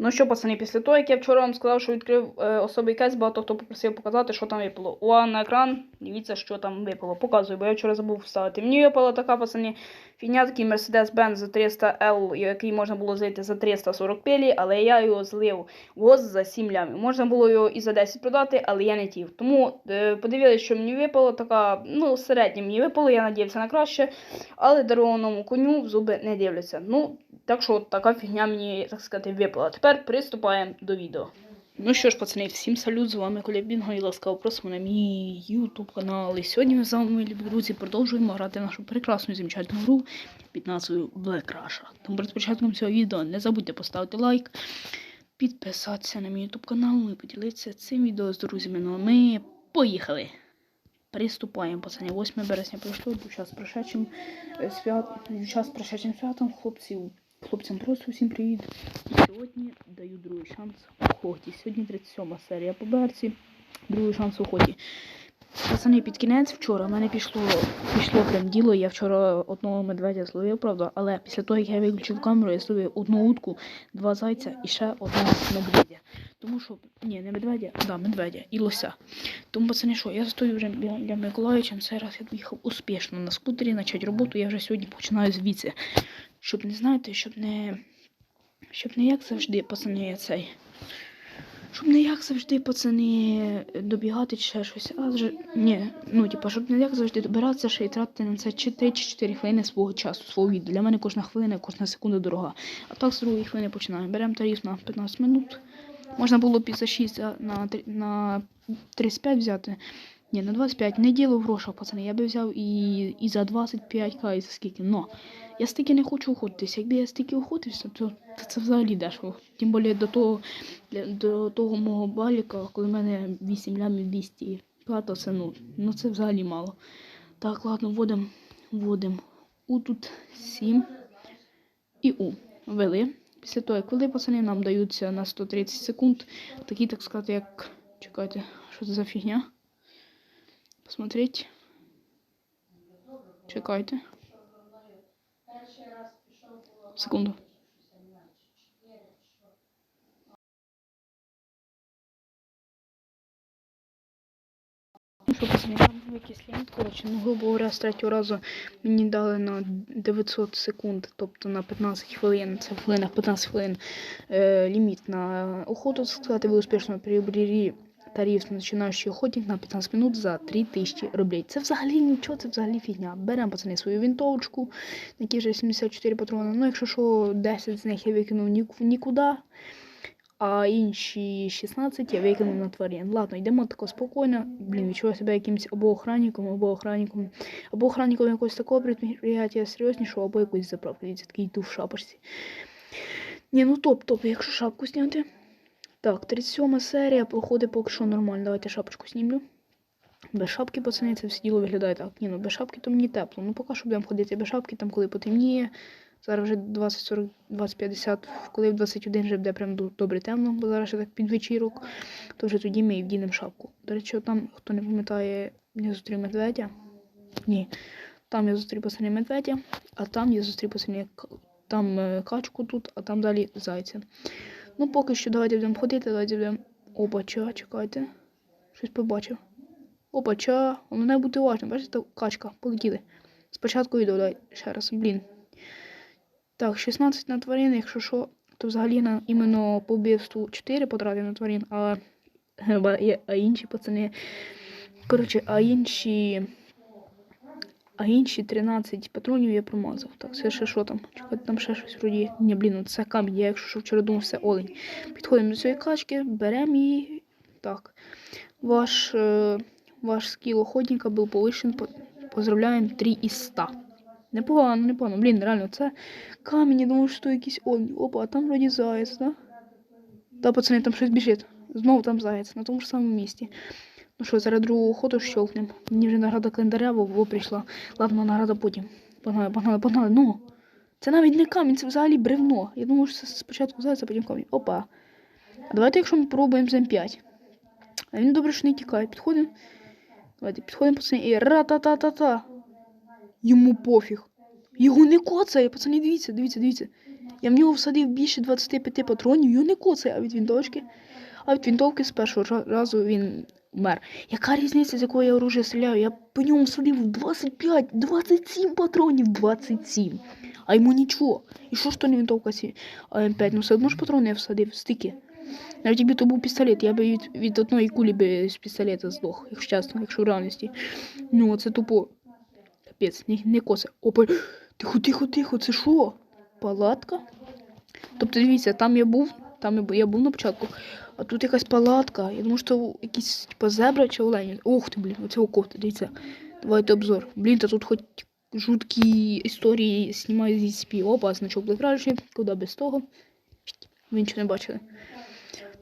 Ну що, пацани, після того, як я вчора вам сказав, що відкрив е, особий кейс, багато хто попросив показати, що там випало. Увага на екран, дивіться, що там випало. Показую, бо я вчора забув вставити. Мені випала така, пацани, фігня, такий Mercedes-Benz за 300L, який можна було злити за 340 пелі, але я його злив в ГОЗ за 7 лямів. Можна було його і за 10 продати, але я не тів. Тому е, подивилися, що мені випало, така, ну, середнє мені випало, я надіявся на краще, але дарованому коню в зуби не дивляться. Ну, так що от така фігня мені, так сказати, випала. Тепер приступаємо до відео. Ну що ж, пацани, всім салют, з вами Коля Бінго і ласкаво просимо на мій YouTube канал. І сьогодні ми з вами, мої любі друзі, продовжуємо грати в нашу прекрасну і замечательну гру під назвою Black Russia. Тому перед початком цього відео не забудьте поставити лайк, підписатися на мій YouTube канал і поділитися цим відео з друзями. Ну а ми поїхали! Приступаємо, пацани. 8 березня пройшло, час прошедшим е, свят... час прошедшим святом хлопців. Хлопцям просто всім привіт. І сьогодні даю другий шанс охоті. Сьогодні 37 серія по берці. Другий шанс охоті. Пацани, під кінець вчора в мене пішло, пішло прям діло. Я вчора одного медведя зловив, правда, але після того, як я виключив камеру, я зловив одну утку, два зайця і ще одного медведя. Тому що, ні, не медведя, а да, медведя і лося. Тому, пацани, що, я стою вже біля Миколаївича, цей раз я доїхав успішно на скутері, почати роботу, я вже сьогодні починаю звідси. Щоб не знаєте, щоб не. Щоб не як завжди, пацани, цей. Щоб не як завжди, пацани, добігати чи ще щось. А вже. Ні, ну типа, щоб не як завжди добиратися ще і тратити на це 3 чи 4 хвилини свого часу, свого відео. Для мене кожна хвилина, кожна секунда дорога. А так з другої хвилини починаємо. Беремо тариф на 15 минут. Можна було б і за 6 на, на 35 взяти. Ні, на 25. Не діло в грошах, пацани. Я би взяв і, і за 25к, і за скільки. Но я стільки не хочу охотитися. Якби я стільки охотився, то, то це взагалі дешево. Тим більше до того, до того мого баліка, коли в мене 8 лямів 200 к, то це, ну, ну це взагалі мало. Так, ладно, вводимо. Вводимо. У тут 7 і У. Ввели. Після того, як ввели, пацани, нам даються на 130 секунд. Такі, так сказати, як. Чекайте, що це за фігня? Посмотреть. Чекайте. Секунду. Що, пацани, там був якийсь ліміт, коротше, ну, грубо говоря, з третього разу мені дали на 900 секунд, тобто на 15 хвилин, це в хвилинах 15 хвилин е, ліміт на охоту, сказати, ви успішно приобрели тариф начинаючий охотник на 15 минут за 3000 рублей. Це взагалі нічого, це взагалі фігня. Беремо, пацани, свою винтовочку, на якій вже 74 патрони. Ну, якщо що, 10 з них я викинув ні, нікуди, а інші 16 я викинув на тварин. Ладно, йдемо тако спокійно. Блін, відчуваю себе якимось або охранником, або охранником, або охранником якогось такого предприятия серйознішого, або якоїсь заправки. Такий йду в шапочці. Ні, ну топ, топ, якщо шапку зняти. Так, 37 серія, проходить поки що нормально. Давайте шапочку знімлю. Без шапки, пацани, це все діло виглядає так. Ні, ну без шапки то мені тепло. Ну поки що будемо ходити без шапки, там коли потемніє. Зараз вже 20, 40, 20, 50, коли в 21 вже буде прям добре темно, бо зараз ще так під вечірок, то вже тоді ми і вдінемо шапку. До речі, там, хто не пам'ятає, я зустрів медведя. Ні. Там я зустрів пацани медведя, а там я зустрів пацани там е, качку тут, а там далі зайця. Ну, поки що давайте будемо ходити, давайте будемо. Опача, чекайте. Щось побачив. Опача, головне бути уважним. Бачите, качка, полетіли. Спочатку відео дай ще раз, блін. Так, 16 на тварин, якщо що, то взагалі на іменно по вбивству 4 потратив на тварин, а, а інші пацани. Коротше, а інші. А інші 13 патронів я промазав. Так, це ще що там? Чекайте, там ще щось вроді. Ні, блін, ну це камінь. Я якщо що вчора думав, це олень. Підходимо до цієї качки, беремо її. Так. Ваш, е, ваш скіл охотника був повищен. Поздравляємо 3 із 100. Непогано, непогано. Блін, реально, це камінь, я думав, що якийсь олень. Опа, а там вроді заяць, да? Та, пацани, там щось біжить. Знову там заяць, на тому ж самому місці. Ну що, зараз другу охоту щелкнем. Мені вже награда календаря во, во прийшла. Ладно, награда потім. Погнали, погнали, погнали. Ну. Це навіть не камінь, це взагалі бревно. Я думаю, що це спочатку заяць, а потім камінь. Опа. А давайте, якщо ми пробуємо з М5. А він добре, що не тікає. Підходимо. Давайте, підходимо, пацани, і ра-та-та-та-та. Йому пофіг. Його не коцає, пацани, дивіться, дивіться, дивіться. Я в нього всадив більше 25 патронів, його не коцає, а від вінтовочки. А від вінтовки з першого разу він вмер. Яка різниця, з якого я оружия стріляю? Я по ньому всадив 25, 27 патронів, 27. А йому нічого. І що ж то не вінтовка ці а М5? Ну все одно ж патрони я всадив, стільки. Навіть якби то був пістолет, я би від, від одної кулі би з пістолета здох, якщо чесно, якщо в реальності. Ну, це тупо. Капець, не, не косе. Опа. Тихо, тихо, тихо, це що? Палатка? Тобто, дивіться, там я був, там я був на початку, а тут якась палатка. Я думаю, що якісь типа зебра чи олені. Ух ти, блін, оце кофта, дивіться. Давайте обзор. Блін, та тут хоч жуткі історії знімають зі спі. Опа, значок блокражі, куди без того. Ви нічого не бачили.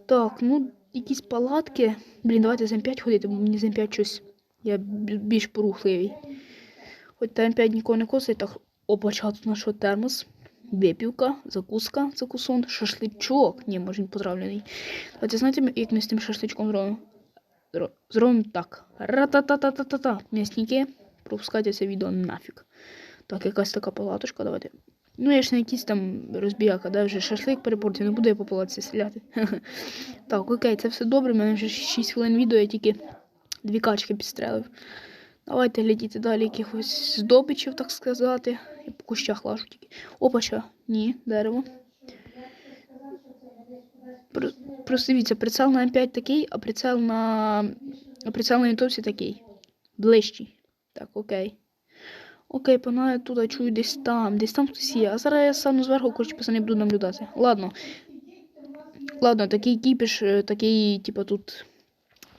Так, ну, якісь палатки. Блін, давайте з М5 ходити, бо мені з М5 щось. Я більш порухливий. Хоч та М5 нікого не косить, так опа, тут наш термос. Випівка, закуска, закусон, шашличок. Ні, може він потравлений. Давайте знаєте, як ми з тим шашличком зробимо? Зробимо так. Ра-та-та-та-та-та-та. М'ясники, пропускайте це відео нафіг. Так, якась така палаточка, давайте. Ну, я ж не якийсь там розбіяка, да, вже шашлик перепортив, не буду я по палатці стріляти. так, окей, це все добре. У мене вже 6 хвилин відео, я тільки дві качки підстрелив. Давайте глядіти далі якихось здобичів, так сказати. Я по кущах лажу тільки. Опача, ні, дерево. Просто дивіться, прицел на М5 такий, а прицел на. А прицел на вінтовці такий. Ближчий. Так, окей. Окей, пана, туди чую десь там, десь там хтось є. А зараз я стану зверху, коротше, пацани, буду наблюдати. Ладно. Ладно, такий кіпіш, е, такий, типа тут.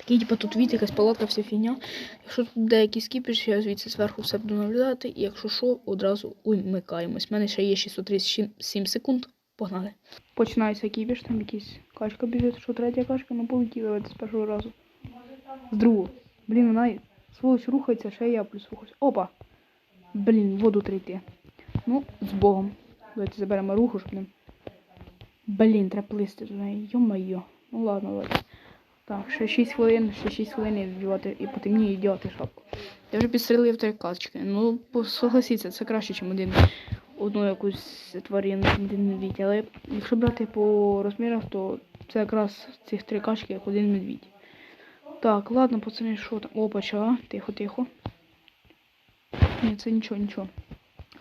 Такий, типа тут від якась палатка, вся фігня. Якщо тут буде якийсь кіпіш, я звідси зверху все буду наблюдати. І якщо що, одразу умикаємось. У мене ще є 637 секунд. Погнали. Починається кіпіш, там якийсь качка біжить, що третя качка, ну полетіла з першого разу. З другого. Блін, вона сволоч рухається, ще я плюс рухаюся. Опа! Блін, воду трійти. Ну, з Богом. Давайте заберемо руху, щоб не. Блін, треба плисти неї. Йо-майо. Ну ладно, давайте. Так, ще 6 хвилин, ще 6 хвилин і вдівати, і потемніє і вдівати шапку. Я вже підстрелив три качки. Ну, согласіться, це краще, ніж один одну якусь тварину, один медвідь. Але якщо брати по розмірах, то це якраз цих три качки, як один медвідь. Так, ладно, пацани, що там? Опача, тихо, тихо. Ні, це нічого, нічого.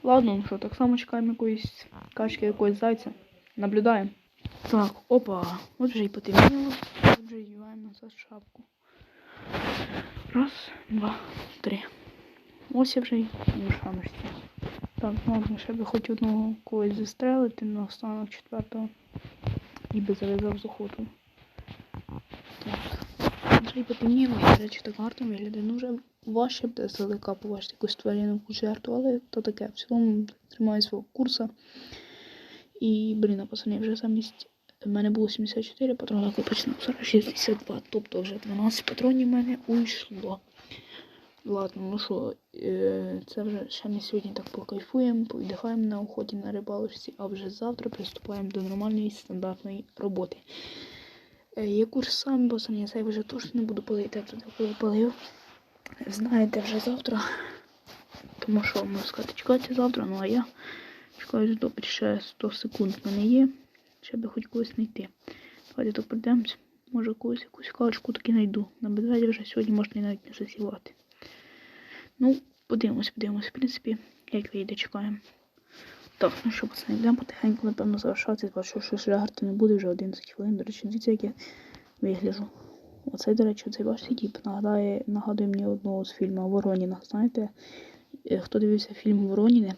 Ладно, ну що, так само чекаємо якоїсь качки, якогось зайця. Наблюдаємо. Так, опа, от вже і потемніло. Назад шапку. Раз, два, три. Ось я вже й у. Так, ну ладно, ще би хоч одного когось застрелити на останок четвертого. І би зав'язав з охоту. Так. Вже й потемніло, і, речі, так гарно виглядає. Ну вже важче буде здалека побачити якусь тварину якусь жертву, але то таке. В цілому тримаю свого курсу. І, блін, пацани, вже замість. В мене було 74 патрони, коли починав зараз 62, тобто вже 12 патронів в мене уйшло. Ладно, ну що, е, це вже ще ми сьогодні так покайфуємо, повіддихаємо на охоті на рибалочці, а вже завтра приступаємо до нормальної стандартної роботи. Е, яку ж сам пацани, я цей вже точно не буду палити, я коли палив. Знаєте вже завтра. Тому що можу сказати, чекайте завтра, ну а я чекаю добре ще 100 секунд в мене є. Ще би хоч когось знайти. Давайте то прийдемось. Може когось якусь качку таки знайду. На медведя вже сьогодні можна і навіть не засівати. Ну, подивимось, подивимось, в принципі, як вийде, чекаємо. Так, ну що, пацани, йдемо потихеньку, напевно, завершатися, бо що щось лягати не буде вже 11 хвилин. До речі, дивіться, як я вигляжу. Оцей, до речі, цей ваш тіп нагадає, нагадує мені одного з фільму Вороніна. Знаєте, е, хто дивився фільм Вороніни,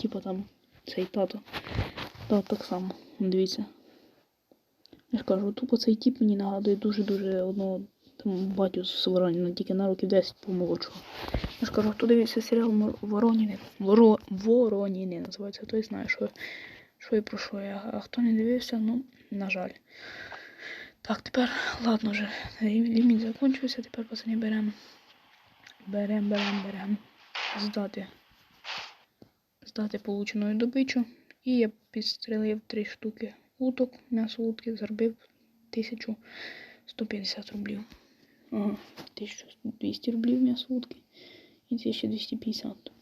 типу там цей тато. Так, так само. Дивіться. Я ж кажу, тупо цей тип мені нагадує дуже-дуже одного там батю з Вороніна, тільки на років 10 помолодшого. Я ж кажу, хто дивився серіал Вороніни, Воро... Вороніни називається, той знає, що, що і про що я. А хто не дивився, ну, на жаль. Так, тепер, ладно вже, ліміт закінчився, тепер пацани беремо. Берем, берем, берем. Здати. Здати получену добичу. І я підстрелив три штуки уток, м'ясо утки, заробив 1150 рублів. Ага, 1200 рублів м'ясо утки і 1250.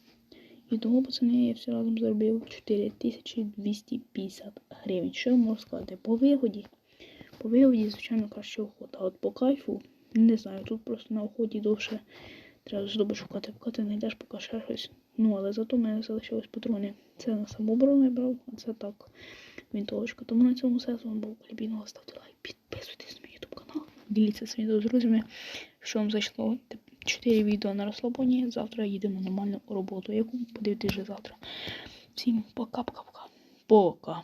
І того, пацани, я все разом заробив 4250 гривень. Що я можу сказати? По вигоді. По вигоді, звичайно, краще охота. А от по кайфу, не знаю, тут просто на охоті довше треба добре шукати, поки ти не йдеш, поки ще щось. Ну, але зато в мене залишились патрони. Це на самоборону я брав, а це так. Вінтовочка. Тому на цьому все з вами був Клібіно. Ставте лайк, підписуйтесь на мій ютуб канал. Діліться своїм відео з друзями. Що вам зайшло? 4 відео на розслабоні. Завтра їдемо нормально нормальну роботу, яку подивитися вже завтра. Всім пока-пока-пока. Пока.